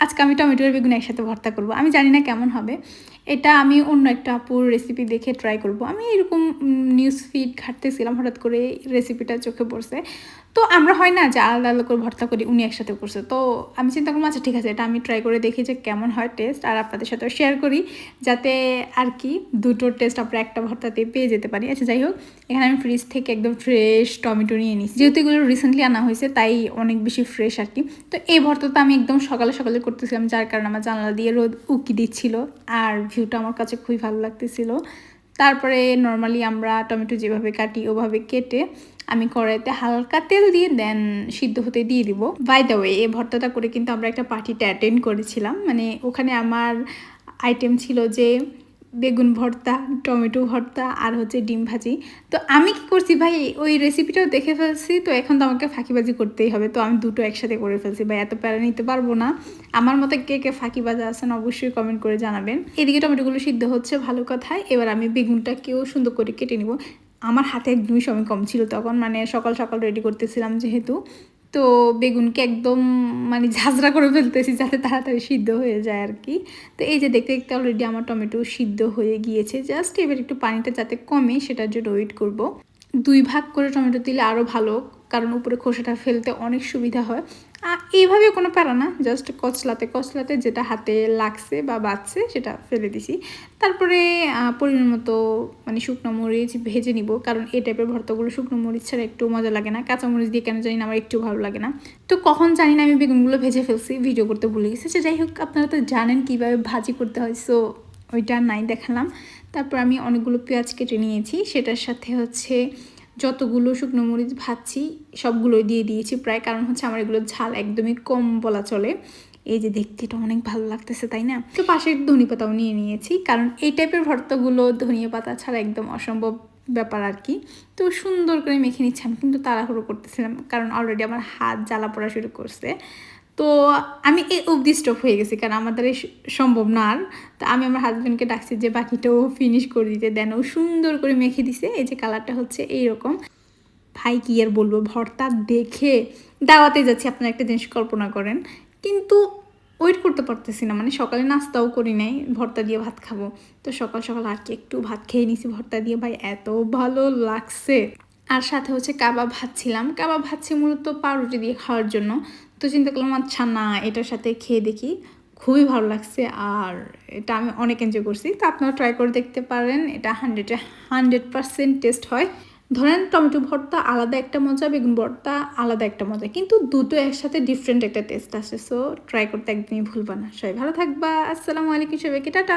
আজকে আমি টমেটোর বেগুন একসাথে ভর্তা করব। আমি জানি না কেমন হবে। এটা আমি অন্য একটা আপুর রেসিপি দেখে ট্রাই করব। আমি এরকম নিউজ ফিড ঘাটতেছিলাম, হঠাৎ করে রেসিপিটা চোখে পড়ছে। তো আমরা হয় না যে আলাদা আলাদা করে ভর্তা করি, উনি একসাথে করছে। তো আমি চিন্তা করলাম আচ্ছা ঠিক আছে, এটা আমি ট্রাই করে দেখি যে কেমন হয় টেস্ট আর আপনাদের সাথে শেয়ার করি, যাতে আর কি দুটো টেস্ট আমরা একটা ভর্তাতে পেয়ে যেতে পারি। আচ্ছা যাই হোক, এখানে আমি ফ্রিজ থেকে একদম ফ্রেশ টমেটো নিয়ে নিই যেহেতু এগুলো রিসেন্টলি আনা হয়েছে, তাই অনেক বেশি ফ্রেশ আর কি। তো এই ভর্তাটা আমি একদম সকালে সকালে করতেছিলাম, যার কারণে আমার জানলা দিয়ে রোদ উকি দিচ্ছিল, আর ভিউটা আমার কাছে খুবই ভালো লাগতেছিল। তারপরে নর্মালি আমরা টমেটো যেভাবে কাটি, ওভাবে কেটে আমি কড়াইতে হালকা তেল দিয়ে দেন সিদ্ধ হতে দিয়ে দিব। বাই দ্য ওয়ে এই ভর্তাটা করে কিন্তু আমরা একটা পার্টিটা অ্যাটেন্ড করেছিলাম। মানে ওখানে আমার আইটেম ছিল যে বেগুন ভর্তা, টমেটো ভর্তা আর হচ্ছে ডিম ভাজি। তো আমি কি করছি ভাই, ওই রেসিপিটাও দেখে ফেলছি, তো এখন তো আমাকে ফাঁকিবাজি করতেই হবে। তো আমি দুটো একসাথে করে ফেলছি ভাই, এত প্যারা নিতে পারব না। আমার মতো কে কে ফাঁকিবাজা আছেন অবশ্যই কমেন্ট করে জানাবেন। এদিকে টমেটোগুলো সিদ্ধ হচ্ছে, ভালো কথায়। এবার আমি বেগুনটাকেও সুন্দর করে কেটে নিব। আমার হাতে একদমই সময় কম ছিল তখন মানে সকাল সকাল রেডি করতেছিলাম যেহেতু। তো বেগুনকে একদম মানে ঝাঁঝরা করে ফেলতেছি যাতে তাড়াতাড়ি সিদ্ধ হয়ে যায় আর কি। তো এই যে দেখতে দেখতে অলরেডি আমার টমেটো সিদ্ধ হয়ে গিয়েছে। জাস্ট এবার একটু পানিটা যাতে কমে সেটার জন্য ওয়েট করব। দুই ভাগ করে টমেটো দিলে আরও ভালো, কারণ উপরে খোসাটা ফেলতে অনেক সুবিধা হয়। এইভাবে কোনো প্যারা না জাস্ট কচলাতে কচলাতে যেটা হাতে লাগছে বা বাঁচছে সেটা ফেলে দিছি। তারপরে পরিমাণ মতো মানে শুকনো মরিচ ভেজে নিব, কারণ এই টাইপের ভর্তাগুলো শুকনো মরিচ ছাড়া একটু মজা লাগে না, কাঁচা মরিচ দিয়ে কেন জানি না আমার একটু ভালো লাগে না। তো কখন জানি না আমি বেগুনগুলো ভেজে ফেলছি ভিডিও করতে ভুলে গেছি। সে যাই হোক, আপনারা তো জানেন কীভাবে ভাজি করতে হয় সো ওইটা নাই দেখালাম। তারপর আমি অনেকগুলো পেঁয়াজ কেটে নিয়েছি, সেটার সাথে হচ্ছে যতগুলো শুকনো মরিচ ভাজছি, সবগুলোই দিয়ে দিয়েছি প্রায়, কারণ হচ্ছে আমার এগুলো ঝাল একদমই কম বলা চলে। এই যে দেখতে এটা অনেক ভালো লাগতেছে, তাই না? তো পাশে ধনি পাতাও নিয়ে নিয়েছি, কারণ এই টাইপের ভর্তাগুলো ধনিয়া পাতা ছাড়া একদম অসম্ভব ব্যাপার আর কি। তো সুন্দর করে মেখে নিচ্ছি আমি, কিন্তু তাড়াহুড়ো করতেছিলাম, কারণ অলরেডি আমার হাত জ্বালা পড়া শুরু করছে। তো আমি এই অবধি স্টপ হয়ে গেছি, কারণ আমাদের এই সম্ভব না আর। তো আমি আমার হাজব্যান্ডকে ডাকছি যে, বাকিটাও ফিনিশ করে দিতে। দেন ও সুন্দর করে মেখে দিছে, এই যে কালারটা হচ্ছে এইরকম। ভাই, কি আর বলব, ভর্তা দেখে দাওয়াতে যাচ্ছি, আপনারা একটা জিনিস কল্পনা করেন। কিন্তু ওয়েট করতে পারতেছি না মানে সকালে নাস্তাও করি নাই, ভর্তা দিয়ে ভাত খাব। তো সকাল সকাল আর কি, একটু ভাত খেয়ে নিছি ভর্তা দিয়ে। ভাই, এত ভালো লাগছে। আর সাথে হচ্ছে কাবাব ভাজছিলাম। কাবাব ভাজছি মূলত পাউরুটি দিয়ে খাওয়ার জন্য। তো চিন্তা করলাম আচ্ছা না, এটার সাথে খেয়ে দেখি। খুবই ভালো লাগছে আর এটা আমি অনেক এনজয় করছি। তো আপনারা ট্রাই করে দেখতে পারেন, এটা হান্ড্রেডে হান্ড্রেড পারসেন্ট টেস্ট হয়। ধরেন টমেটো ভর্তা আলাদা একটা মজা, বেগুন ভর্তা আলাদা একটা মজা, কিন্তু দুটো একসাথে ডিফারেন্ট একটা টেস্ট আসে। সো ট্রাই করতে একদমই ভুলবা না। সবাই ভালো থাকবা। আসসালামু আলাইকুম সবাইকে, টাটা।